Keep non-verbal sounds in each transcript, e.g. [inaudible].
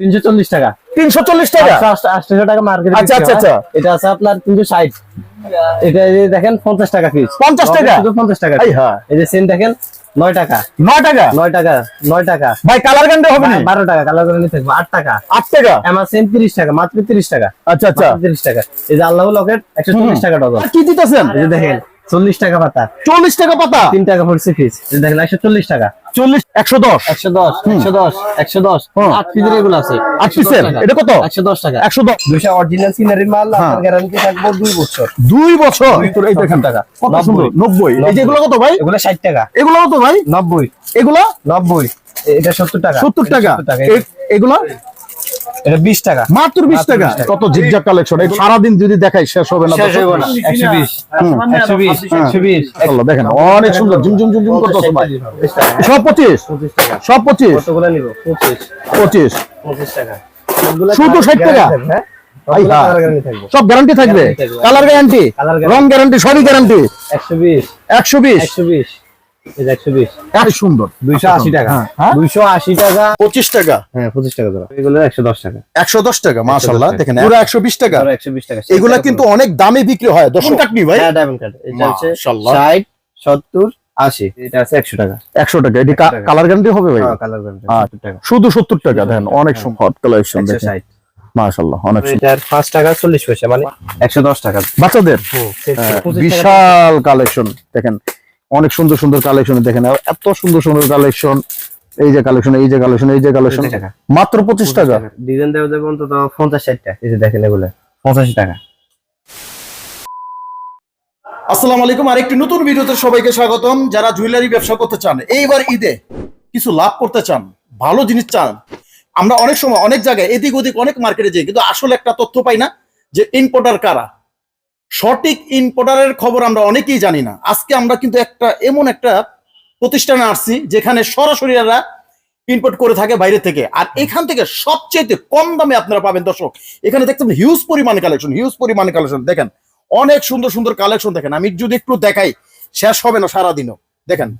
তিনশো চল্লিশ টাকা। তিনশো চল্লিশ টাকা? আটশো টাকা মার্কেট আচ্ছা, আচ্ছা, আচ্ছা। এটা আছে আপনার তিনশো ষাট। এটা এই দেখেন পঞ্চাশ টাকা পিস 50 টাকা? শুধু পঞ্চাশ টাকা এই হ্যাঁ এই যে সেন দেখেন নয় টাকা। নয় টাকা? নয় টাকা নয় টাকা। ভাই কালার গান্ডে হবে না বারো টাকা কালার নিতে থাকব আট টাকা। আট টাকা? আমার সেন তিরিশ টাকা মাত্র তিরিশ টাকা। আচ্ছা আচ্ছা। তিরিশ টাকা। এই যে আল্লাহ লকেট একশো চল্লিশ টাকা ডজন আর কি দিতেছেন? এই যে দেখেন চল্লিশ টাকা পাতা। চল্লিশ টাকা পাতা? তিন টাকা পড়ছে পিস দেখেন একশো চল্লিশ টাকা। চল্লিশ একশো দশ? একশো দশ একশো দশ একশো দশ। আট পিসের এগুলো আছে। আট পিসের? এটা কত? একশো দশ টাকা। একশো দশ। দুইশো অরিজিনাল সিনারি মাল হ্যাঁ। গ্যারান্টি থাকব দুই বছর। দুই বছর? এই দেখেন টাকা। কত নব্বই। সুন্দর। নব্বই। এই যে এগুলো কত ভাই? এগুলো ষাট টাকা। এগুলো কত ভাই? নব্বই। এগুলো? নব্বই। এটা সত্তর টাকা। সত্তর টাকা। 70 এগুলো? এটা 20 টাকা। মাত্র 20 টাকা? কত জিগজাগ কালেকশন এই সারা দিন যদি দেখাই শেষ হবে না 120 অনেক সুন্দর জুম জুম জুম জুম করতেছে ভাই 25 25 টাকা। 25 কতগুলো নিব? 25 25 25 টাকা। সব গ্যারান্টি থাকবে? Colour guarantee? রং গ্যারান্টি। Sorry guarantee? 120 120 120 সুন্দর। দুইশো আশি টাকা। হ্যাঁ? দুইশো আশি টাকা। পঁচিশ টাকা? হ্যাঁ পঁচিশ টাকা ধরো। এগুলো একশো দশ টাকা। একশো দশ টাকা মাশাল্লাহ দেখেন পুরো একশো বিশ টাকা। একশো বিশ টাকা। এগুলা কিন্তু অনেক দামে বিক্রি হয়। দর্শক কাটনি ভাই। হ্যাঁ ডায়মন্ড কার্ড এটা হচ্ছে ষাট সত্তর আশি। এটা আছে একশো টাকা। একশো টাকা। এটি কালার গ্যারান্টি হবে ভাই? কালার ব্যান্ড আচ্ছা। শুধু সত্তর টাকা। দেখেন অনেক হট কালেকশন দেখেন। অনেক। এটার টাকা চল্লিশ পয়সা মানে একশো দশ টাকা। বাচ্চাদের। হ্যাঁ। বিশাল কালেকশন দেখেন অনেক সুন্দর সুন্দর কালেকশন দেখেন। আর এত সুন্দর সুন্দর কালেকশন এই যে কালেকশন এই যে কালেকশন এই যে কালেকশন মাত্র পঁচিশ টাকা? ডিজাইন দেওয়া যাবে অন্তত পঞ্চাশ ষাটটা এই যে দেখেন এগুলো। পঁচাশি টাকা। আসসালামু আলাইকুম। আরেকটি নতুন ভিডিওতে সবাইকে স্বাগতম। যারা জুয়েলারি ব্যবসা করতে চান এইবার ঈদে কিছু লাভ করতে চান ভালো জিনিস চান আমরা অনেক সময় অনেক জায়গায় এদিক ওদিক অনেক মার্কেটে যাই কিন্তু আসলে একটা তথ্য পাই না যে ইম্পোর্টার কারা। সঠিক ইম্পোর্টারের খবর আমরা অনেকেই জানি না। আজকে আমরা কিন্তু একটা এমন একটা প্রতিষ্ঠানে আসছি যেখানে সরাসরি এরা ইম্পোর্ট করে থাকে বাইরে থেকে। আর এখান থেকে সবচেয়ে কম দামে আপনারা পাবেন দর্শক এখানে দেখছেন হিউজ পরিমাণে কালেকশন হিউজ পরিমাণে কালেকশন দেখেন অনেক সুন্দর সুন্দর কালেকশন দেখেন। আমি যদি একটু দেখাই শেষ হবে না সারাদিনও। দেখেন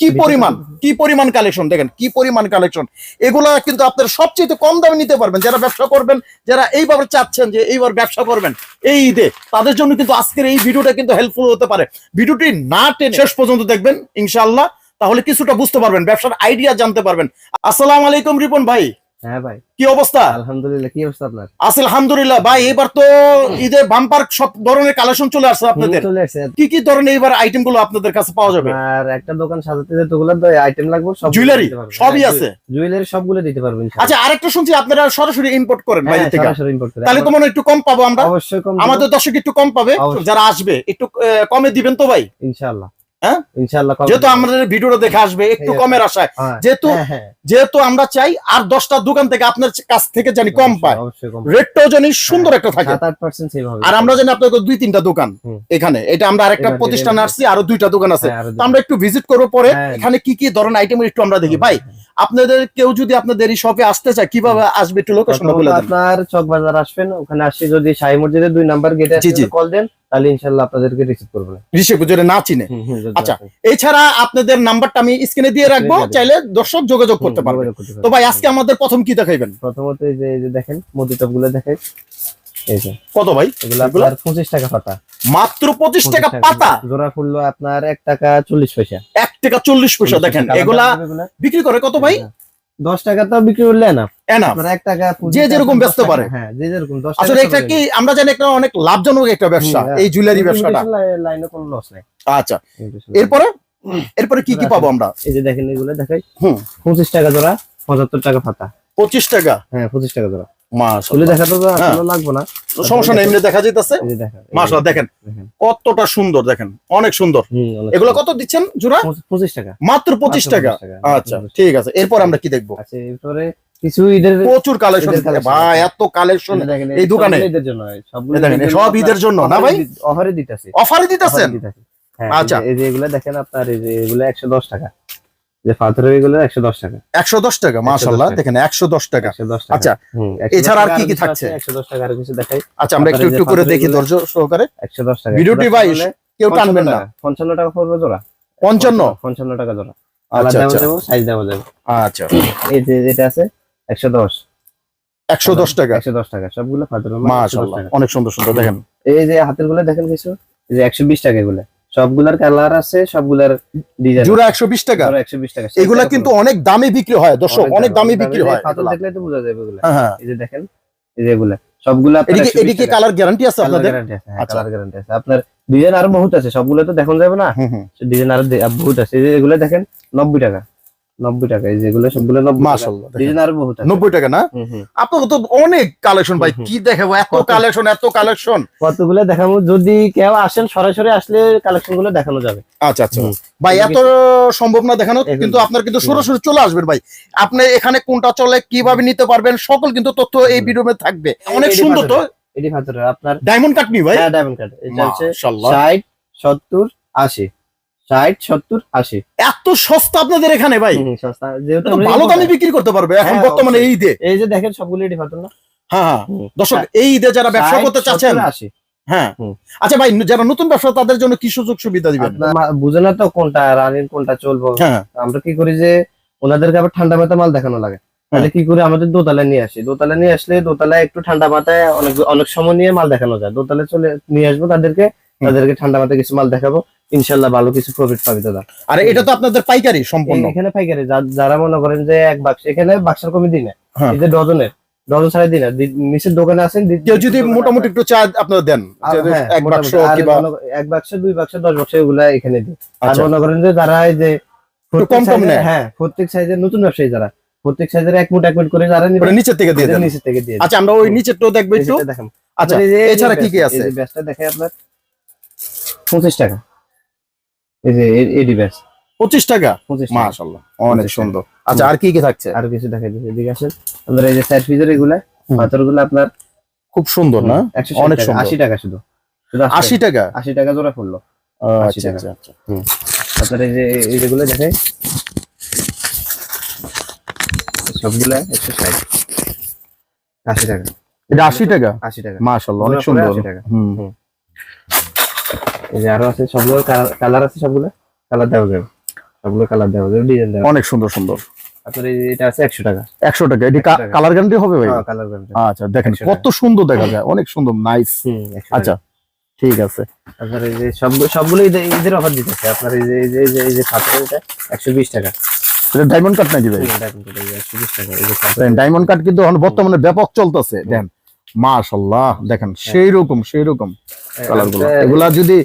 কি পরিমাণ? কি পরিমাণ কালেকশন দেখেন কি পরিমাণ কালেকশন এগুলা কিন্তু আপনার সবচেয়ে কম দামে নিতে পারবেন। যারা ব্যবসা করবেন যারা এইভাবে চাচ্ছেন যে এইবার ব্যবসা করবেন এই ঈদে তাদের জন্য কিন্তু আজকের এই ভিডিওটা কিন্তু হেল্পফুল হতে পারে। ভিডিওটি না টেনে শেষ পর্যন্ত দেখবেন ইনশাল্লাহ তাহলে কিছুটা বুঝতে পারবেন ব্যবসার আইডিয়া জানতে পারবেন। আসসালাম আলাইকুম রিপন ভাই। হ্যাঁ ভাই। কি অবস্থা? আলহামদুলিল্লাহ কি অবস্থা আপনার? আছে আলহামদুলিল্লাহ। ভাই এবার তো ঈদে বাম্পার সব ধরনের কালেকশন চলে আসছে আপনাদের। চলে আসছে। কি কি ধরনের এইবার আইটেমগুলো আপনাদের কাছে পাওয়া যাবে? আর একটা দোকান সাজাতে আইটেম লাগবে সব জুয়েলারি সবই আছে? জুয়েলারি সবগুলো দিতে পারবেন আচ্ছা আরেকটা শুনছি আপনারা সরাসরি ইম্পোর্ট করেন বাইরে থেকে। ইম্পোর্ট তাহলে তো মনে একটু কম পাবো আমরা? অবশ্যই কম আমাদের দর্শক একটু কম পাবে যারা আসবে একটু কমে দিবেন তো ভাই? ইনশাআল্লাহ। হ্যাঁ? যেহেতু আমাদের ভিডিওটা দেখে আসবে একটু কমের আশায়। হ্যাঁ, যেহেতু হ্যাঁ, হ্যাঁ, যেহেতু আমরা চাই আর দশটা দোকান থেকে আপনার কাছ থেকে জানি কম পায়। রেটটাও জানি সুন্দর একটা থাকে। সাত আট পার্সেন্ট সেভ হবে। আর আমরা জানি আপনাদের দুই তিনটা দোকান এখানে। এটা আমরা আরেকটা প্রতিষ্ঠান আসছি আরও দুইটা দোকান আছে। তো আমরা একটু ভিজিট করব পরে। এখানে কি কি ধরনের আইটেম একটু আমরা দেখি। ভাই আপনাদের কেউ যদি আপনাদের এই শপে আসতে চায় কীভাবে আসবে একটু প্রথমত বলে আপনার চক বাজার আসবেন। ওখানে আসি যদি সাই মসজিদের দুই নাম্বার গেটে। কল দেন। তাহলে ইনশাআল্লাহ আপনাদেরকে রিসিভ করবে ঋষি যদি না চিনে। আচ্ছা। এছাড়া আপনাদের নাম্বারটা আমি স্ক্রিনে দিয়ে রাখব চাইলে দর্শক যোগাযোগ করতে পারবে তো ভাই আজকে আমাদের প্রথম কি দেখাইবেন? প্রথমত এই যে দেখেন মোদি টপগুলো দেখেন কত ভাই? পঁচিশ টাকা পাতা। মাত্র পঁচিশ টাকা পাতা? জোড়া ফুললো আপনার এক টাকা চল্লিশ পয়সা। এক টাকা চল্লিশ পয়সা দেখেন এগুলা। বিক্রি করে কত ভাই? হ্যাঁ। দশ টাকা তো বিক্রি করলে না পঁচিশ যে যেরকম ব্যস্ত পারে। হ্যাঁ যে যেরকম আসলে এটা কি আমরা জানি একটা অনেক লাভজনক একটা ব্যবসা এই জুয়েলারি হ্যাঁ। ব্যবসাটা। লাইনে কোনো লস নাই। আচ্ছা এরপরে? এরপরে কি কি পাবো আমরা? এই যে দেখেন এগুলো দেখাই। হুম। পঁচিশ টাকা জোড়া পঁচাত্তর টাকা পাতা। পঁচিশ টাকা? হ্যাঁ পঁচিশ টাকা জোড়া। হ্যাঁ। সমস্যা নেই এমনি দেখা যাইতেছে। দেখেন। কতটা সুন্দর দেখেন অনেক সুন্দর। এগুলো কত দিচ্ছেন জোড়া? পঁচিশ- টাকা। মাত্র পঁচিশ টাকা? আচ্ছা ঠিক আছে এরপর আমরা কি দেখব? আচ্ছা এরপরে কিছু ঈদের প্রচুর কালেকশন ভাই এত কালেকশন এই দোকানে? ঈদের জন্য সব ঈদের জন্য, না ভাই? অফারে দিতেছি। অফারে দিতেছেন। হ্যাঁ, আচ্ছা। এই যে- এই যে এগুলো দেখেন আপনার এই যে এগুলো একশো দশ টাকা। যে টাকা টাকা টাকা। দেখেন টাকা একশো দশ টাকা আচ্ছা এছাড়া আর কি কি থাকছে? একশো দশ টাকা আর কিছু দেখাই আচ্ছা আমরা একটু আপনার এই যে একটু করে দেখি ধৈর্য সহকারে একশো দশ টাকা ভিডিওটি ভাই কেউ টানবেন না টাকা, পঞ্চান্ন টাকা পড়বে জোড়া পঞ্চান্ন পঞ্চান্ন টাকা জোড়া আচ্ছা আলাদা আচ্ছা সাইজ যাবে আচ্ছা এই যে যেটা আছে একশো দশ একশো দশ টাকা একশো দশ টাকা সবগুলো 110 অনেক সুন্দর সুন্দর দেখেন এই যে হাতেরগুলো দেখেন কিছু এই যে একশো বিশ টাকা এগুলো সবগুলার কালার আছে সবগুলার ডিজাইন জোড়া একশো বিশ টাকা। একশো বিশ টাকা এগুলা কিন্তু অনেক দামে বিক্রি হয় দর্শক অনেক দামে বিক্রি হয়। ফটো দেখলে তো বোঝা যাবে এগুলা। হ্যাঁ হ্যাঁ। এই যে দেখেন এই যে এগুলা। সবগুলা এদিকে এদিকে কালার গ্যারান্টি আছে আপনাদের? গ্যারান্টি আছে আচ্ছা। কালার গ্যারান্টি আছে। আপনার ডিজাইন আর বহুত আছে সবগুলা তো দেখানো যাবে না? ডিজাইন আর বহুত আছে। এই যে এগুলা দেখেন নব্বই টাকা। নব্বই টাকা যেগুলো সবগুলো টাকা। ডিজাইন আরও বহুত আছে। নব্বই টাকা না। আপনার তো অনেক কালেকশন ভাই। কি দেখাবো এত কালেকশন এত কালেকশন। কতগুলো দেখাবো যদি কেউ আসেন সরাসরি আসলে কালেকশনগুলো দেখানো যাবে। আচ্ছা আচ্ছা। ভাই এত সম্ভব না দেখানো কিন্তু আপনার কিন্তু সরাসরি চলে আসবেন ভাই। আপনি এখানে কোনটা চলে কীভাবে নিতে পারবেন সকল কিন্তু তথ্য এই। ভিডিওতে থাকবে। অনেক সুন্দর তো? এটি আপনার ডায়মন্ড কাট নি ভাই? হ্যাঁ ডায়মন্ড এটা হচ্ছে মাশাআল্লাহ। ষাট সত্তর আশি। ষাট সত্তর আশি। এত সস্তা আপনাদের এখানে ভাই। সস্তা। যেহেতু ভালো দামে বিক্রি করতে পারবে। এখন হ্যাঁ, বর্তমানে এই ঈদে। এই যে দেখেন সবগুলো এটি না? হ্যাঁ হ্যাঁ। দর্শক এই ঈদে যারা ব্যবসা করতে চাচ্ছেন আশি। হ্যাঁ। আচ্ছা ভাই যারা নতুন ব্যবসা তাদের জন্য কি সুযোগ সুবিধা দিবেন? বুঝে না তো কোনটা রানিং কোনটা চলবো। আমরা কি করি যে ওনাদেরকে আবার ঠান্ডা মাথায় মাল দেখানো লাগে। তাহলে কি করে আমাদের দোতলায় নিয়ে আসি। দোতলায় নিয়ে আসলে দোতলায় একটু ঠান্ডা মাথায় অনেক অনেক সময় নিয়ে মাল দেখানো যায়। দোতলায় চলে নিয়ে আসব তাদেরকে তাদেরকে ঠান্ডা মাথায় কিছু মাল দেখাবো। ইনশাল্লাহ ভালো কিছু প্রফিট পাবে দাদা। আর এটা তো আপনাদের পাইকারি সম্পূর্ণ। এখানে পাইকারি যারা মনে করেন যে এক বাক্স এখানে বাক্সের কমে দিই না। হ্যাঁ। এই যে ডজনের ডজন ছাড়াই দিই না। নিচের দোকানে আছেন দি- কেউ যদি মোটামুটি একটু চা আপনারা দেন হ্যাঁ, এক বাক্স কিংবা এক বাক্স দুই বাক্স দশ বাক্স এগুলা এখানে দিই। আর আচ্ছা। মনে করেন যে যারা এই যে কম কম নেয়। হ্যাঁ প্রত্যেক সাইজের নতুন ব্যবসায়ী যারা প্রত্যেক সাইজের এক মুঠ এক মুট করে যারা নিবে নিচের থেকে দিয়ে দেন। নিচে থেকে দিয়ে আচ্ছা আমরা ওই নিচেরটাও দেখব একটু। আচ্ছা এছাড়া কি কি আছে এই যে ব্যাসটা দেখে আপনার। পঁচিশ টাকা। এই যে এডি ব্যাস। পঁচিশ টাকা? মাশাল্লাহ অনেক সুন্দর। আচ্ছা আর কি কি থাকছে? আরও কিছু দিচ্ছি এদিকে আসেন। এই যে সাইড ফিজার এগুলা হুম। পাথর আপনার খুব সুন্দর না? অনেক সুন্দর। আশি টাকা শুধু। আশি টাকা? আশি টাকা জোড়া পড়ল। আচ্ছা। আচ্ছা আচ্ছা। আপনার এই যে এই যেগুলো দেখে সবগুলা একশো ষাট। আশি টাকা। এটা আশি টাকা? আশি টাকা। মাশাল্লাহ অনেক সুন্দর। 80 টাকা। হুম। এই যে আরও আছে সবগুলো কালার আছে সবগুলো? কালার দেওয়া যাবে। সবগুলো কালার দেওয়া যাবে ডিজাইন দেওয়া অনেক সুন্দর সুন্দর। এটা আছে একশো টাকা। একশো টাকা এটি 100 টাকা। কালার গ্যারান্টি হবে ভাই? কালার ব্যান্ড আচ্ছা দেখেন কত সুন্দর দেখা যায় অনেক সুন্দর নাইস আচ্ছা ঠিক আছে। আপনার এই যে সবগুলো সবগুলো ঈদের ঈদের অফার দিতেছে। আপনার এই যে এই যে এই এটা টাকা। এটা ডায়মন্ড কাট নাকি ভাই? একশো বিশ টাকা এই যে ডায়মন্ড কাট কিন্তু এখন বর্তমানে ব্যাপক চলতেছে। দেন মাশাল্লাহ দেখেন সেই রকম সেই রকম কালারগুলো। এগুলা যদি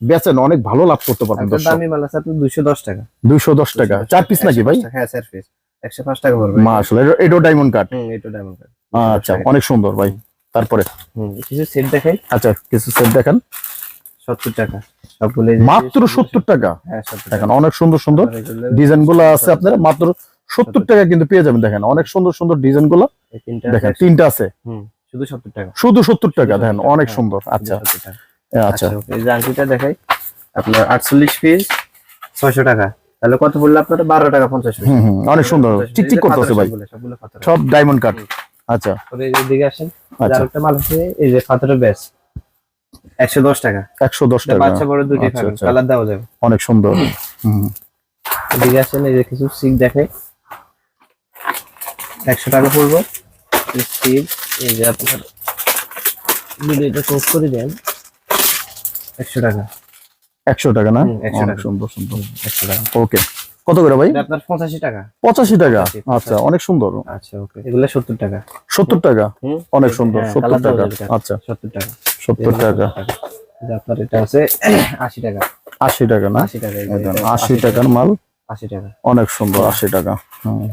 বেচেন অনেক ভালো লাভ করতে পারবেন দর্শক। দামি মাল আছে আপনার দুশো দশ টাকা। দুইশো দশ টাকা। চার পিস নাকি ভাই? হ্যাঁ চার পিস একশো পাঁচ টাকা পড়বে। মাশাল্লাহ এটা- এটাও ডায়মন্ড কাট হুম এটা ডায়মন্ড কার্ড আচ্ছা অনেক সুন্দর ভাই। তারপরে? হুম কিছু সেট দেখাই। আচ্ছা কিছু সেট দেখেন। সত্তর টাকা। সবগুলো মাত্র সত্তর টাকা? হ্যাঁ সত্তর দেখেন টাকা। অনেক সুন্দর সুন্দর আর এগুলো- ডিজাইনগুলো আছে আপনার মাত্র সত্তর টাকা কিন্তু পেয়ে যাবেন দেখেন। অনেক সুন্দর সুন্দর ডিজাইনগুলো। তিনটা দেখেন তিনটা আছে। হুম শুধু সত্তর টাকা। শুধু সত্তর টাকা দেখেন অনেক হ্যাঁ, সুন্দর। আচ্ছা। 70। আচ্ছা। আচ্ছা এই যে আংটিটা দেখাই। আপনার আটচল্লিশ পিস ছয়শো টাকা। তাহলে কত পড়ল আপনার? বারো টাকা পঞ্চাশ অনেক সুন্দর। 50 পয়সা। চিকচিক করতেছে ভাই। সব ডায়মন্ড কাট আচ্ছা। তারপরে এই যে আসেন। আচ্ছা। আরেকটা মাল আছে এই যে পাথরের ব্যাস। একশো দশ টাকা। একশো দশ টাকা। বাচ্চা বড় আচ্ছা, আচ্ছা। কালার দেওয়া যাবে। অনেক সুন্দর। এদিকে আসেন এই যে কিছু সিক দেখে একশো টাকা পড়ব। সিক এই যে আপনার ভিডিওটা পোস্ট করে দেন। একশো টাকা। একশো টাকা না? হুম, 100 অনেক টাকা। সুন্দর সুন্দর। একশো টাকা। ওকে। কত করে ভাই? আপনার পঁচাশি টাকা। পঁচাশি টাকা? আচ্ছা অনেক সুন্দর। আচ্ছা ওকে। এগুলো সত্তর টাকা। সত্তর টাকা? অনেক সুন্দর হ্যাঁ, সত্তর টাকা। আচ্ছা। সত্তর টাকা। সত্তর টাকা। আপনার এটা আছে [clears throat] আশি টাকা। আশি টাকা না? আশি টাকা আশি টাকার মাল। আশি টাকা। অনেক সুন্দর আশি টাকা।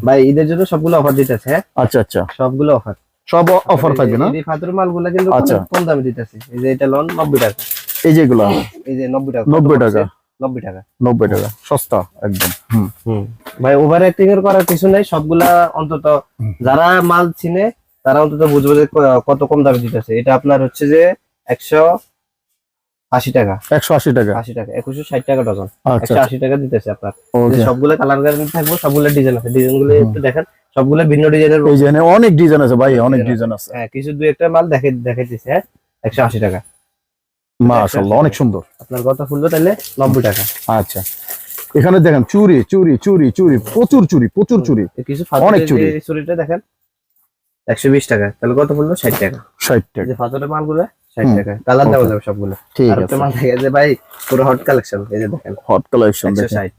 ভাই ঈদের জন্য সবগুলো অফার দিতেছে হ্যাঁ? আচ্ছা আচ্ছা। সবগুলো অফার সব অফার থাকবে না? এই ফাতুর মালগুলো কিন্তু আচ্ছা। কম- কম দামে দিতেছে। এই যে এটা লোন নব্বই টাকা। এই যেগুলা? এই যে নব্বই টাকা। নব্বই টাকা? নব্বই টাকা। নব্বই টাকা। সস্তা একদম। হুম। ভাই ওভার অ্যাক্টিং এর করার কিছু নাই সবগুলা অন্তত যারা মাল চিনে তারা অন্তত বুঝবে যে কত কম দামে দিতেছে। এটা আপনার হচ্ছে যে একশো আশি টাকা। একশো আশি টাকা? আশি টাকা একুশশো ষাট টাকা ডজন। আচ্ছা। একশো আশি টাকা দিতেছে আপনার। যে সবগুলো কালার গ্যারান্টি থাকবে সবগুলো ডিজাইন আছে। ডিজাইনগুলো একটু দেখেন সবগুলো ভিন্ন ডিজাইনের এই অনেক ডিজাইন আছে ভাই অনেক ডিজাইন ডিজাইন আছে। হ্যাঁ কিছু দুই একটা মাল দেখে দেখে দিচ্ছে হ্যাঁ একশো আশি টাকা। মাশাআল্লাহ অনেক সুন্দর। আপনার কথা ফুললো তাহলে নব্বই টাকা। আচ্ছা। এখানে দেখেন চুরি চুরি চুরি চুরি প্রচুর চুরি প্রচুর চুরি। কিছু অনেক চুড়ি। চুরিটা দেখেন একশো বিশ টাকা। তাহলে কত পড়ল ষাট টাকা। ষাট এই টাকা যে পাথরের মালগুলো ষাট হুম। টাকা। কালার দেওয়া যাবে সবগুলো। ঠিক আর আছে। মাল থাকে যে ভাই পুরো হট কালেকশন এই যে দেখেন। হট কালেকশন দেখেন। ষাট।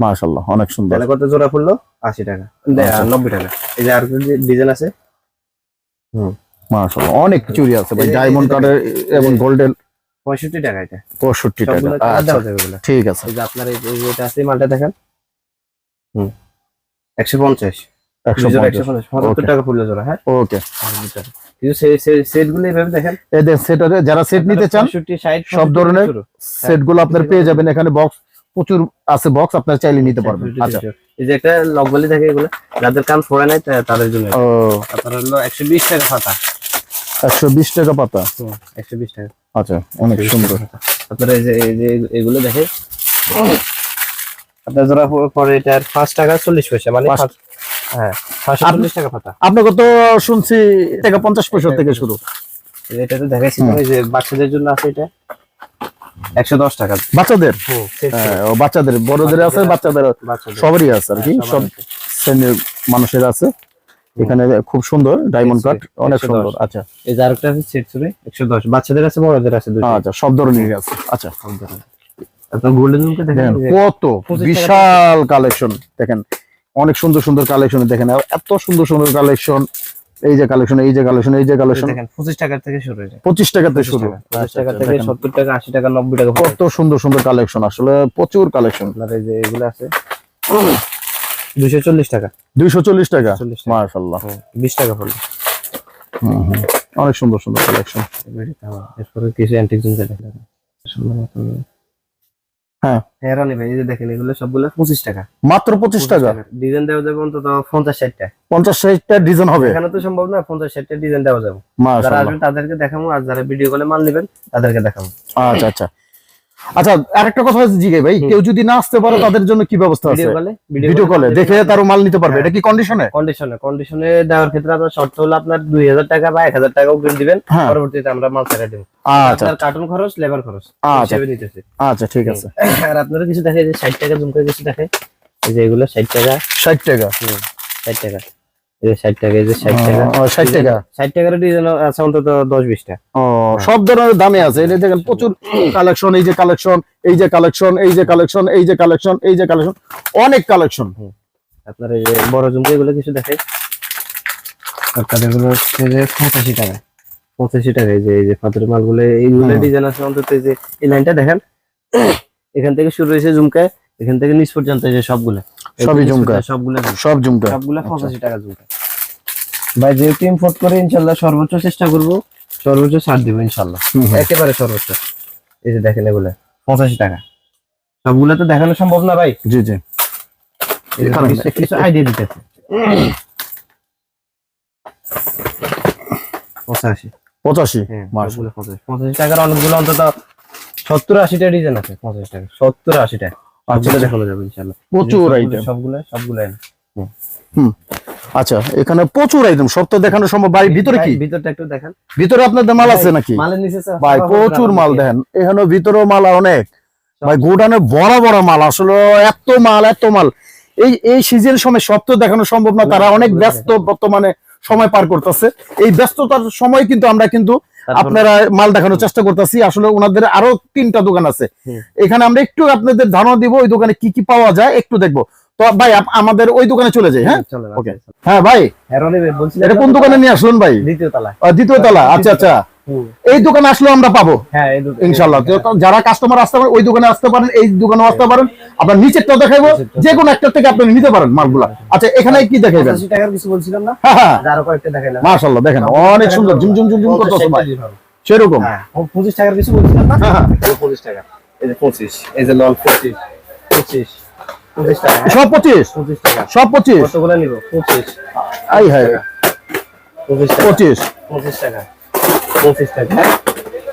মাশাআল্লাহ অনেক সুন্দর। তাহলে কত জোড়া পড়ল আশি টাকা। দে- আচ্ছা। নব্বই টাকা। এই যে আর ডিজাইন আছে? হুম। মাশাআল্লাহ অনেক চুরি আছে ভাই। ডায়মন্ড যে কার্ডের এবং গোল্ডেন পঁয়ষট্টি টাকা এটা। পঁয়ষট্টি টাকা। আচ্ছা ঠিক আছে। এই যে আপনার এই যে এটা আছে মালটা দেখেন। হুম। একশো পঞ্চাশ। হ্যাঁ? ওকে। সেটগুলো দেখেন। সেট যারা সেট নিতে চান সব ধরনের সেটগুলো আপনার পেয়ে যাবেন। এখানে বক্স প্রচুর আছে বক্স আপনার চাইলে নিতে পারবেন। আচ্ছা। এই যে একটা থাকে এগুলো যাদের কান নাই তাদের জন্য ও। আপনার হলো একশো বিশ টাকা পাতা। একশো বিশ টাকা পাতা। একশো বিশ টাকা। আচ্ছা অনেক সুন্দর। আপনার এই যে এই যে এগুলো দেখে আপনার প- পরে এটার পাঁচ টাকা চল্লিশ পয়সা মানে হ্যাঁ পাঁচশো চল্লিশ টাকা পাতা। আপনাকে তো শুনছি টাকা পঞ্চাশ পয়সা থেকে শুরু। এটা তো দেখাইছি তো, এই যে বাচ্চাদের জন্য আছে এটা। একশো দশ টাকা। বাচ্চাদের। হ্যাঁ, ও বাচ্চাদের বড়দের আছে বাচ্চাদের বাচ্চাদের। সবারই আছে আর কি হ্যাঁ, সব শ্রেণির মানুষের আছে। এখানে খুব সুন্দর ডায়মন্ড কাট অনেক সুন্দর আচ্ছা। এই যে আরেকটা আছে সেট সুরে একশো দশ। বাচ্চাদের আছে বড়দের আছে দুটো আচ্ছা সব ধরনের আছে। আচ্ছা। আপনার গোল্ডেন রুমকে দেখেন কত বিশাল কালেকশন দেখেন অনেক সুন্দর সুন্দর কালেকশন দেখেন এত সুন্দর সুন্দর কালেকশন এই যে কালেকশন এই যে কালেকশন এই যে কালেকশন দেখেন পঁচিশ টাকা থেকে শুরু হয়ে যায় পঁচিশ টাকাতে শুরু পঁচিশ আচ্ছা, টাকা আচ্ছা, থেকে সত্তর টাকা আশি টাকা নব্বই টাকা। কত সুন্দর সুন্দর কালেকশন আসলে প্রচুর কালেকশন আপনার এই যে এগুলো আছে দুশো চল্লিশ টাকা। দুইশো চল্লিশ টাকা? টাকা। মাশাল্লাহ বিশ টাকা পড়ল। অনেক সুন্দর সুন্দর কালেকশন এরপরে কিছু অ্যান্টিক দেখেন হ্যাঁ। হ্যাঁ রানি ভাই এই যে দেখেন এগুলো সবগুলো পঁচিশ টাকা। মাত্র পঁচিশ টাকা? ডিজাইন দেওয়া যাবে অন্তত পঞ্চাশ ষাটটা পঞ্চাশ ষাটটা ডিজাইন হবে? এখানে তো সম্ভব না পঞ্চাশ ষাটটা ডিজাইন দেওয়া যাবে। যারা আসবেন তাদেরকে দেখাবো আর যারা ভিডিও কলে মাল নেবেন তাদেরকে দেখাবো। আচ্ছা আচ্ছা। আচ্ছা আরেকটা কথা জিগে ভাই কেউ যদি না আসতে পারে তাদের জন্য কি ব্যবস্থা আছে? ভিডিও কলে দেখে তারও মাল নিতে পারবে এটা কি কন্ডিশনে কন্ডিশনে কন্ডিশনে দেওয়ার ক্ষেত্রে আপনার শর্ত হলো আপনার দুই হাজার টাকা বা এক হাজার টাকা অগ্রিম দিবেন হ্যাঁ। পরবর্তীতে আমরা মাল ছেড়ে দেবো। আচ্ছা। আপনার কার্টুন খরচ লেবার খরচ আচ্ছা। হিসেবে নিতেছে। আচ্ছা ঠিক আছে। [coughs] আর আপনারা কিছু দেখে যে ষাট টাকা জুম করে কিছু দেখে এই যে এগুলো ষাট টাকা। ষাট টাকা। ষাট টাকা। এই যে ষাট টাকা এই যে ষাট টাকা ও, ষাট টাকা ষাট টাকার ডিজাইন আছে অন্তত দশ বিশটা ও সব ধরনের দামে আছে এটা দেখেন প্রচুর কালেকশন এই যে কালেকশন এই যে কালেকশন এই যে কালেকশন এই যে কালেকশন এই যে কালেকশন অনেক কালেকশন আপনার এই যে বড় জুমকে এগুলো কিছু দেখে আপনার এগুলো হচ্ছে যে পঁচাশি টাকা পঁচাশি টাকা এই যে এই যে মালগুলো এইগুলো ডিজাইন আছে অন্তত এই যে এই লাইনটা দেখেন এখান থেকে শুরু হয়েছে জুমকায় এখান থেকে নিচ পর্যন্ত এই যে সবগুলো সবই ঝুমকা। সবগুলো ঝুমকা। সব ঝুমকা। সবগুলো পঁচাশি টাকা জুমকা ভাই যেহেতু ইম্পোর্ট করে ইনশাল্লাহ সর্বোচ্চ চেষ্টা করব। সর্বোচ্চ ছাড় দিব ইনশাল্লাহ। একেবারে সর্বোচ্চ। এই যে দেখেন এগুলো পঁচাশি টাকা। সবগুলো তো দেখানো সম্ভব না ভাই। জি জি। কিছু- আইডিয়া দিতেছে। পঁচাশি। হ্যাঁ পঁচাশি। পঁচাশি টাকার অনেকগুলো অন্তত সত্তর আশিটা ডিজাইন আছে পঁচাশি টাকা। সত্তর আশিটা। আচ্ছা দেখানো যাবে ইনশাল্লাহ প্রচুর আইটেম সবগুলো সবগুলো এনে। আচ্ছা এখানে প্রচুর আইটেম সব তো দেখানো সম্ভব। ভাই ভিতরে কি? ভিতরটা একটু দেখান। ভিতরে আপনাদের মাল আছে নাকি? মালের নিচে ভাই প্রচুর মাল দেখেন। এখানে ভিতরেও মাল অনেক। ভাই গোডানে বড় বড় মাল। আসলে এত মাল এত মাল। এই এই সিজন সময় সব তো দেখানো সম্ভব না। তারা অনেক ব্যস্ত বর্তমানে সময় পার করতেছে। এই ব্যস্ততার সময় কিন্তু আমরা কিন্তু আপনারা মাল দেখানোর চেষ্টা করতেছি। আসলে ওনাদের আরও তিনটা দোকান আছে। এখানে আমরা একটু আপনাদের ধারণা দিব ওই দোকানে কি কি পাওয়া যায় একটু দেখব। তো ভাই আমাদের ওই দোকানে চলে যাই হ্যাঁ? ওকে। আচ্ছা, আচ্ছা। হ্যাঁ ভাই। হ্যাঁ, এটা কোন দোকানে নিয়ে আসলেন ভাই? দ্বিতীয় তালা দ্বিতীয় তলা। আচ্ছা আচ্ছা। এই দোকানে আসলে আমরা পাবো। হ্যাঁ ইনশাল্লাহ যারা কাস্টমার আসতে পারেন ওই দোকানে আসতে পারেন এই দোকানে আসতে পারেন। আপনার নিচেরটা দেখাইবো যে কোনো একটা থেকে আপনি নিতে পারেন মালগুলা। আচ্ছা এখানে কি দেখাইবেন? পঁচাশি টাকার কিছু বলছিলাম না? হ্যাঁ হ্যাঁ। মাশাল্লাহ দেখেন অনেক সুন্দর ঝুম ঝুম ঝুম ঝুম সেরকম। হ্যাঁ, পঁচিশ টাকার কিছু বলছিলাম না? হ্যাঁ, হ্যাঁ। পঁচিশ টাকা। এই যে পঁচিশ এই যে লল পঁচিশ পঁচিশ হ্যাঁ, সব পঁচিশ? সব পঁচিশ? কতগুলো নিব? পঁচিশ। আই হ্যাঁ। পঁচিশ। পঁচিশ টাকা। পঁচিশ টাকা?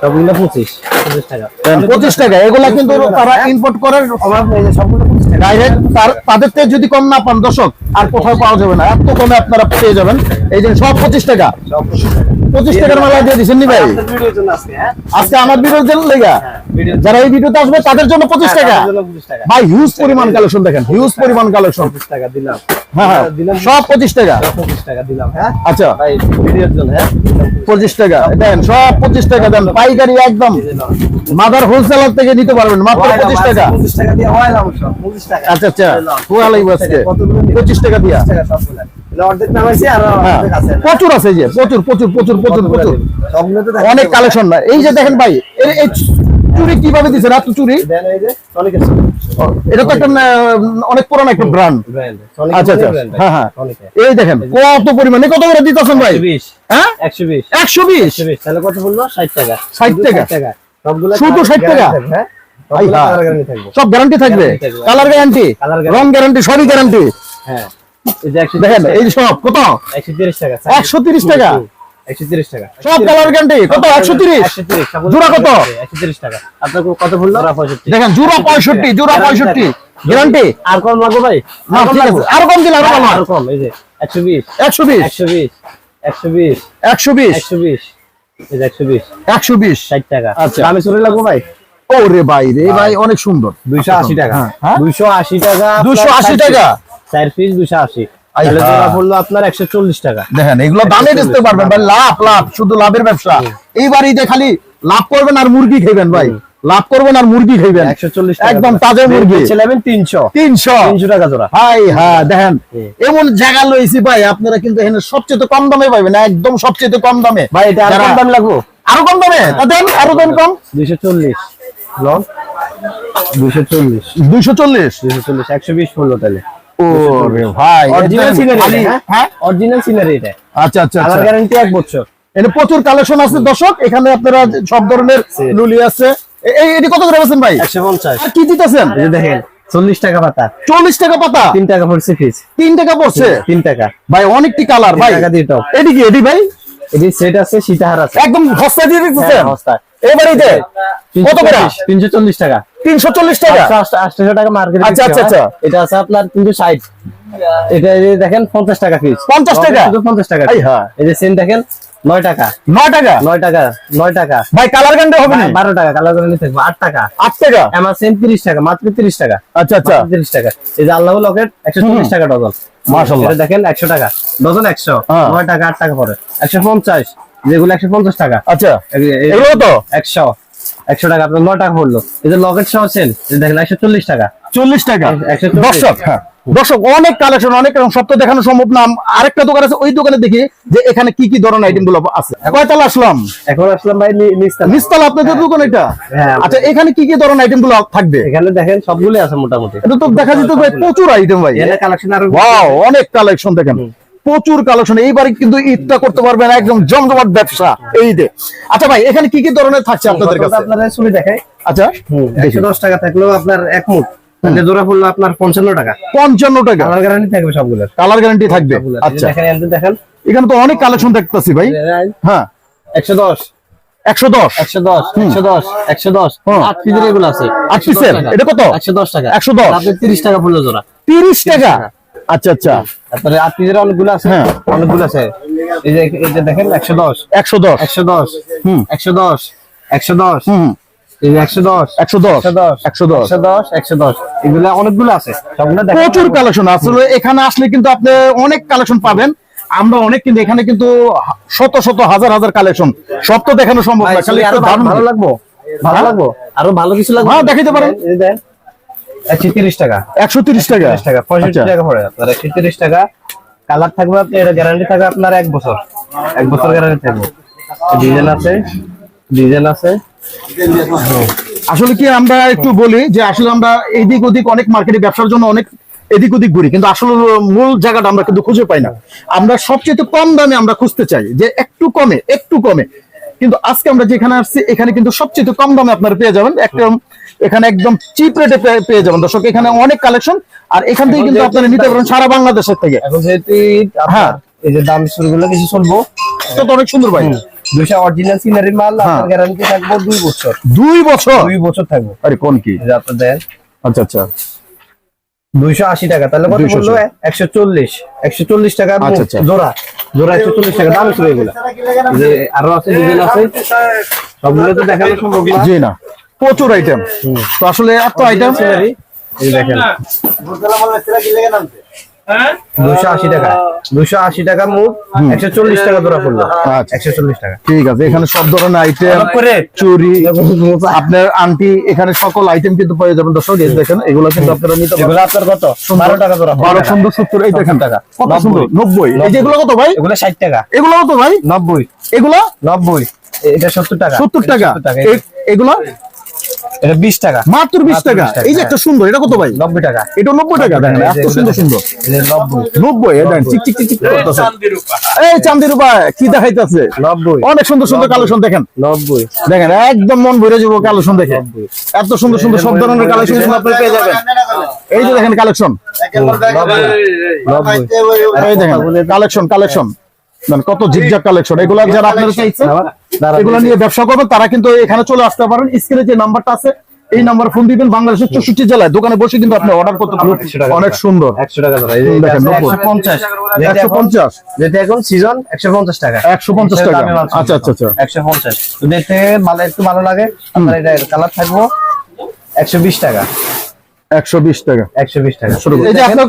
সবগুলো পঁচিশ পঁচিশ টাকা। পঁচিশ টাকা এগুলা কিন্তু তারা ইম্পোর্ট করে অভাব নেই যে সবগুলো পঁচিশ টাকা। ডাইরেক্ট তাদের থেকে যদি কম না পান দর্শক আর কোথাও পাওয়া যাবে না। এত কমে আপনারা পেয়ে যাবেন। এই যে সব পঁচিশ টাকা। সব পঁচিশ টাকা। পঁচিশ টাকার মেলা দিয়ে দিচ্ছেন নি ভাই? জন্য আজকে হ্যাঁ? আমার ভিডিওর জন্য লেগা? হ্যাঁ, যারা এই ভিডিওতে আসবে তাদের জন্য পঁচিশ হ্যাঁ, টাকা। ভাই হিউজ পরিমাণ কালেকশন দেখেন হিউজ পরিমাণ কালেকশন পঁচিশ টাকা দিলাম। হ্যাঁ হ্যাঁ দিলাম সব পঁচিশ টাকা। পঁচিশ টাকা দিলাম হ্যাঁ? আচ্ছা। ভাই ভিডিওর জন্য হ্যাঁ? পঁচিশ টাকা। দেন সব পঁচিশ টাকা দেন। পাইকারি একদম। মাদার হোলসেলার থেকে নিতে পারবেন মাত্র পঁচিশ টাকা। আচ্ছা আচ্ছা। লাগবে আজকে। পঁচিশ টাকা দিয়া। হ্যাঁ। প্রচুর আছে যে প্রচুর প্রচুর প্রচুর প্রচুর প্রচুর। অনেক কালেকশন না এই যে দেখেন ভাই চুরি কীভাবে চুরি? এটা তো একটা অনেক পুরানো একটা ব্র্যান্ড আচ্ছা আচ্ছা হ্যাঁ হ্যাঁ। এই দেখেন কত পরিমাণে? কত করে দিতেছেন ভাই? 120 হ্যাঁ? 120 একশো বিশ? 120 তাহলে কত বলল? 60 টাকা। 60 টাকা? টাকা। শুধু 60 টাকা? হ্যাঁ? সব গ্যারান্টি থাকবে? কালার গ্যারান্টি রং গ্যারান্টি সবই গ্যারান্টি হ্যাঁ। এই যে 130 দেখেন এই সব কত? 130 টাকা 130 টাকা? 130 টাকা। সব কালার গ্যারান্টি কত? একশো তিরিশ? 130 জোড়া কত? 130 টাকা। আপনার কত বলল? দেখেন জোড়া পঁয়ষট্টি জোড়া পঁয়ষট্টি। গ্যারান্টি আর কম লাগবে ভাই? না ঠিক আছে। আরও কম দিন আরও ভালো আর কম এই যে 120 একশো বিশ। 120 120 একশো বিশ। 120 এই যে 120 একশো বিশ। 60 টাকা। আচ্ছা। দামে চলে লাগবে ভাই? ও রে ভাই রে ভাই অনেক সুন্দর। 280 টাকা। হ্যাঁ। 280 টাকা 280 টাকা? 4 পিস 280 আই তাহলে হা। জোড়া পড়ল আপনার 140 টাকা। দেখেন এগুলো দামে বেচতে পারবেন ভাই। লাভ লাভ শুধু লাভের ব্যবসা। এইবার এই যে খালি লাভ করবেন আর মুরগি খাইবেন ভাই। লাভ করবেন আর মুরগি খাইবেন। একদম তাজা মুরগি। বেচে নেবেন 300 তিনশো। টাকা জোড়া। ভাই হ্যাঁ দেখেন এমন জায়গা লইছি ভাই আপনারা কিন্তু এখানে সবচেয়ে কম দামে পাইবেন একদম সবচেয়ে কম দামে। ভাই এটা আর কম দাম লাগবে? আরও কম দামে? দেন আরও দেন কম। 240 লং 240 দুইশো চল্লিশ। 240 120 পড়ল তাহলে। ও ভাই অরিজিনাল সিনারি হ্যাঁ? অরিজিনাল সিনারি এটা। আচ্ছা আচ্ছা আচ্ছা। গ্যারান্টি এক বছর। এখানে প্রচুর কালেকশন আছে দর্শক। এখানে আপনারা সব ধরনের। লুলি আছে। এই এটি কত করে বেছেন ভাই? 150 আর কি দিতেছেন? এই দেখেন 40 টাকা পাতা। চল্লিশ টাকা পাতা? 3 টাকা পড়ছে পিস তিন টাকা পড়ছে? 3 টাকা। ভাই অনেকটি কালার ভাই। টাকা দিয়ে। এটি কি এটি ভাই? এটি সেট আছে সীতাহার আছে। একদম সস্তা দিয়ে দিতেছেন? হ্যাঁ, এবারে কত করে? 340 টাকা। তিনশো চল্লিশ টাকা? আটশো টাকা মার্কেট আচ্ছা, আচ্ছা, আচ্ছা। এটা আছে আপনার তিনশো ষাট। এটা দেখেন পঞ্চাশ টাকা পিস 50 টাকা? পঞ্চাশ টাকা এই piece। হ্যাঁ। এই যে সেন দেখেন নয় টাকা। নয় টাকা? নয় টাকা নয় টাকা। ভাই কালার গান্ডে হবে না বারো টাকা কালার করে নিতে আট টাকা। আট টাকা? আমার সেন তিরিশ টাকা মাত্র তিরিশ টাকা। আচ্ছা আচ্ছা। তিরিশ টাকা। এই যে আল্লাহ লকেট একশো চল্লিশ টাকা ডজন। দেখেন একশো টাকা। ডজন একশো হ্যাঁ। নয় টাকা আট টাকা পরে। একশো পঞ্চাশ যেগুলো একশো পঞ্চাশ টাকা। আচ্ছা। এগুলো তো একশো। একশো টাকা আপনার নয় টাকা পড়ল। এই যে লকেট সহ সেল দেখেন একশো চল্লিশ টাকা। চল্লিশ টাকা? দর্শক হ্যাঁ। দর্শক অনেক কালেকশন অনেক সব তো দেখানো সম্ভব না। আরেকটা দোকান আছে ওই দোকানে দেখি যে এখানে কি কি ধরনের আইটেমগুলো আছে। কয়তালা আসলাম? এখন আসলাম ভাই নি- নিচতলা। নিচতলা আপনাদের দোকান এটা? হ্যাঁ। আচ্ছা এখানে কি কি ধরনের আইটেমগুলো থাকবে? এখানে দেখেন সবগুলো আছে মোটামুটি। এটা তো দেখা যেত ভাই প্রচুর আইটেম ভাই। এখানে কালেকশন আর ওয়াও অনেক কালেকশন দেখেন। প্রচুর কালেকশন। এইবারে কিন্তু ঈদটা করতে পারবেন একদম জমজমাট ব্যবসা এই ঈদে। আচ্ছা ভাই এখানে কি কি ধরনের থাকছে আপনাদের কাছে? আপনারা ছবি দেখাই। আচ্ছা একশো দশ টাকা থাকলেও আপনার এক মুঠ। জোড়া পড়ল আপনার পঞ্চান্ন টাকা। পঞ্চান্ন টাকা। কালার গ্যারান্টি থাকবে সবগুলোর। কালার গ্যারান্টি থাকবে। আচ্ছা। দেখেন এখানে তো অনেক কালেকশন দেখতেছি ভাই। হ্যাঁ। একশো দশ। একশো দশ। একশো দশ একশো দশ একশো দশ। হুম। আট পিসের এগুলো আছে। আট পিসের? এটা কত? একশো দশ টাকা। 110 আপনার তিরিশ টাকা পড়ল জোড়া। তিরিশ টাকা। আচ্ছা আচ্ছা তারপরে পিসের অনেকগুলো আছে হ্যাঁ। অনেকগুলো আছে এই যে এই যে দেখেন একশো দশ একশো দশ একশো দশ হুম। একশো দশ একশো দশ হুম প্রচুর কালেকশন আসলে এখানে আসলে কিন্তু আপনি অনেক কালেকশন পাবেন আমরা অনেক কিন্তু এখানে কিন্তু শত শত হাজার হাজার কালেকশন সব তো দেখানো সম্ভব না খালি আরও ভালো লাগবো ভালো হ্যাঁ? লাগবো আরও ভালো কিছু লাগবে হ্যাঁ, দেখাইতে পারেন। টাকা। টাকা? টাকা আচ্ছা। টাকা পড়ে আপনার একশো তিরিশ টাকা। কালার থাকবে আপনি এটা গ্যারান্টি থাকবে আপনার এক বছর। এক বছর গ্যারান্টি থাকবে। ডিজাইন আছে ডিজাইন আছে। আসলে কি আমরা একটু বলি যে আসলে আমরা এদিক ওদিক অনেক মার্কেটে ব্যবসার জন্য অনেক এদিক ওদিক ঘুরি কিন্তু আসলে মূল জায়গাটা আমরা কিন্তু খুঁজে পাই না। আমরা সবচেয়ে কম দামে আমরা খুঁজতে চাই যে একটু কমে একটু কমে। কিন্তু আজকে আমরা যেখানে আসছি এখানে কিন্তু সবচেয়ে কম দামে আপনারা পেয়ে যাবেন একদম এখানে একদম চিপ রেটে পেয়ে যাবেন। দর্শক এখানে অনেক কালেকশন আর এখান থেকে কিন্তু আপনারা নিতে পারেন সারা বাংলাদেশের থেকে। হ্যাঁ। এই যে দাম শুরুগুলো কিছু চলবো। অনেক সুন্দর ভাই। দুইশো অরিজিনাল সিনারি মাল হ্যাঁ। আপনার গ্যারান্টি থাকব দুই বছর। দুই বছর? দুই বছর থাকব। আরে কোন কি? আপনার দেন। আচ্ছা আচ্ছা। দুইশো আশি টাকা তাহলে কত 280 বলল একশো চল্লিশ। একশো চল্লিশ টাকা আচ্ছা, আচ্ছা। জোড়া। জোড়া একশো চল্লিশ টাকা দাম শুরু এগুলো যে আরও আছে ডিজাইন আছে। সবগুলো তো দেখানো সম্ভব না। জি না। প্রচুর আইটেম তো আসলে এত আইটেম দেখেন। দুশো আশি টাকা। দুশো আশি টাকা মুখ একশো চল্লিশ টাকা ধরা পড়ল। আচ্ছা। একশো চল্লিশ টাকা। ঠিক আছে এখানে সব ধরনের আইটেম চুরি আপনার আন্টি এখানে সকল আইটেম কিন্তু পেয়ে যাবেন। দর্শক দেখেন এগুলো কিন্তু আপনারা নিতে পারবেন। আপনার কত? বারো টাকা ধরা বারো সুন্দর সত্তর এই দেখেন। টাকা কত সুন্দর। নব্বই। এই যে এগুলো কত ভাই? এগুলো ষাট টাকা। এগুলো কত ভাই? নব্বই। এগুলো? নব্বই। এটা সত্তর টাকা। সত্তর টাকা। 70 টাকা। এ- এগুলো? এটা বিশ টাকা। মাত্র বিশ মাত্র টাকা? 20 টাকা, এই যে একটা সুন্দর এটা কত ভাই? নব্বই টাকা। এটা নব্বই টাকা? দেখেন এত সুন্দর সুন্দর। এটা নব্বই। নব্বই এই করতেছে। উপায় কি দেখাইতেছে? নব্বই। অনেক সুন্দর সুন্দর কালেকশন দেখেন। নব্বই। দেখেন একদম মন ভরে যাব কালেকশন দেখে। এত সুন্দর সুন্দর সব ধরনের কালেকশন আপনি পেয়ে যাবেন। এই যে দেখেন কালেকশন। এই দেখেন কালেকশন কালেকশন। কত জিগজাগ কালেকশন। এগুলা যারা আপনারা চাইছেন এগুলো নিয়ে ব্যবসা করবেন তারা কিন্তু এখানে চলে আসতে পারেন। স্ক্রিনে যে নাম্বারটা আছে এই নাম্বার ফোন দিবেন। বাংলাদেশের চৌষট্টি জেলায় দোকানে বসে কিন্তু আপনি অর্ডার করতে পারবেন। অনেক সুন্দর। একশো টাকা। একশো পঞ্চাশ। যেটা এখন সিজন একশো পঞ্চাশ টাকা। একশো পঞ্চাশ টাকা। আচ্ছা আচ্ছা আচ্ছা। একশো পঞ্চাশ। দেখতে ভালো একটু ভালো লাগে আপনার এটা কালার থাকব একশো বিশ টাকা। টাকা। টাকা। শুরু এই যে আপনার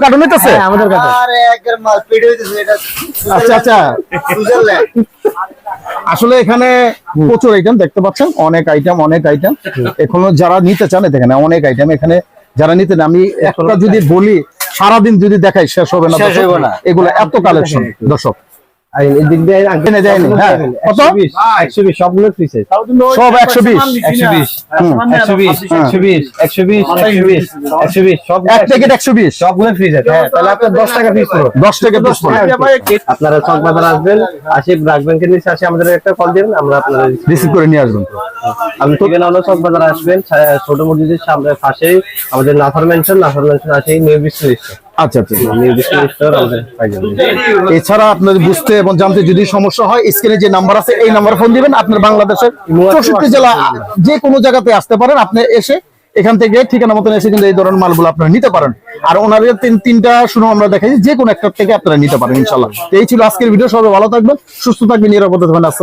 হ্যাঁ, আমাদের কাছে আরে একবার মাল পেট হইতেছে এটা আচ্ছা আচ্ছা। সুইজারল্যান্ড। আসলে এখানে প্রচুর আইটেম দেখতে পাচ্ছেন অনেক আইটেম অনেক আইটেম এখনও যারা নিতে চান দেখেন অনেক আইটেম এখানে যারা নিতে আমি একটা যদি বলি সারাদিন যদি দেখাই শেষ হবে না শেষ হবে না। এগুলো এত কালেকশন দর্শক। আর এই দিক দিয়ে আঙ্কেল এনে দেয়নি। কত? একশো বিশ একশো বিশ সবগুলো পিসে একশো বিশ একশো বিশ একশো বিশ একশো বিশ একশো বিশ একশো বিশ একশো বিশ প্যাকেট একশো বিশ। সবগুলো ফ্রিজে তাহলে দশ টাকা দশ টাকা আপনারা চক বাজার আসবেন আসি রাখবেন কিন্তু আসি আমাদের একটা কল দিবেন আমরা আপনাদের রিসিভ করে নিয়ে আসবেন। আপনি ঠিকানা হলো চক বাজার আসবেন ছোট মসজিদের সামনে পাশেই আমাদের নাফার মেনশন নাফার মেনশন আছে নিউ স্টোর আচ্ছা আচ্ছা যাবেন। এছাড়া আপনাদের বুঝতে এবং জানতে যদি সমস্যা হয় স্ক্রিনে যে নাম্বার আছে, এই নাম্বার ফোন দিবেন। আপনার বাংলাদেশের চৌষট্টি জেলা, যে কোনো জায়গাতে আসতে পারেন। আপনি এসে এখান থেকে ঠিকানা মতন এসে কিন্তু এই ধরনের মালগুলো আপনারা নিতে পারেন। আর ওনাদের তিন তিনটা শুনে আমরা দেখাই যে কোনো একটা থেকে আপনারা নিতে পারেন ইনশাল্লাহ এই ছিল আজকের ভিডিও। সবাই ভালো থাকবেন, সুস্থ থাকবেন, নিরাপদে থাকবেন।